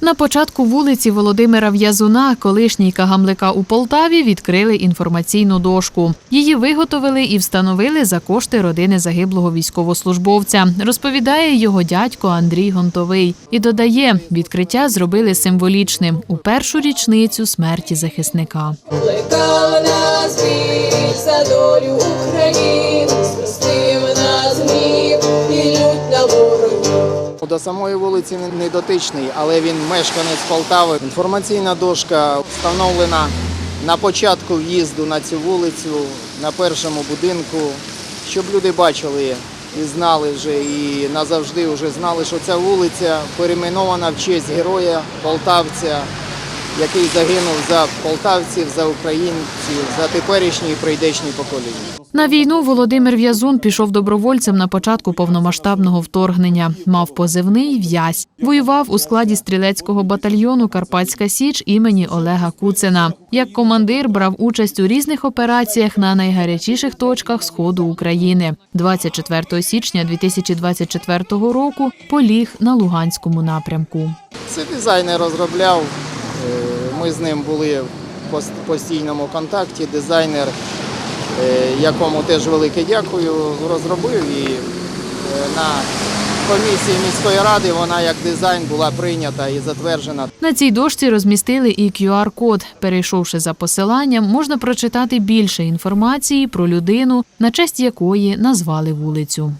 На початку вулиці Володимира В'язуна, колишній кагамлика у Полтаві, відкрили інформаційну дошку. Її виготовили і встановили за кошти родини загиблого військовослужбовця. Розповідає його дядько Андрій Гонтовий і додає, відкриття зробили символічним у першу річницю смерті захисника. Плекала нас за долю України, До самої вулиці не- дотичний, але він мешканець Полтави. Інформаційна дошка встановлена на початку в'їзду на цю вулицю, на першому будинку, щоб люди бачили і знали вже, і назавжди вже знали, що ця вулиця перейменована в честь героя полтавця, який загинув за полтавців, за українців, за теперішні і прийдешні покоління. На війну Володимир В'язун пішов добровольцем на початку повномасштабного вторгнення. Мав позивний в'язь. Воював у складі стрілецького батальйону Карпатська Січ імені Олега Куцина. Як командир брав участь у різних операціях на найгарячіших точках сходу України. 24 січня 2024 року поліг на Луганському напрямку. Це дизайнер розробляв. Ми з ним були в пост- постійному контакті. Дизайнер, е, якому теж велике дякую, розробив і е, на комісії міської ради вона як дизайн була прийнята і затверджена. На цій дошці розмістили і QR-код. Перейшовши за посиланням, можна прочитати більше інформації про людину, на честь якої назвали вулицю.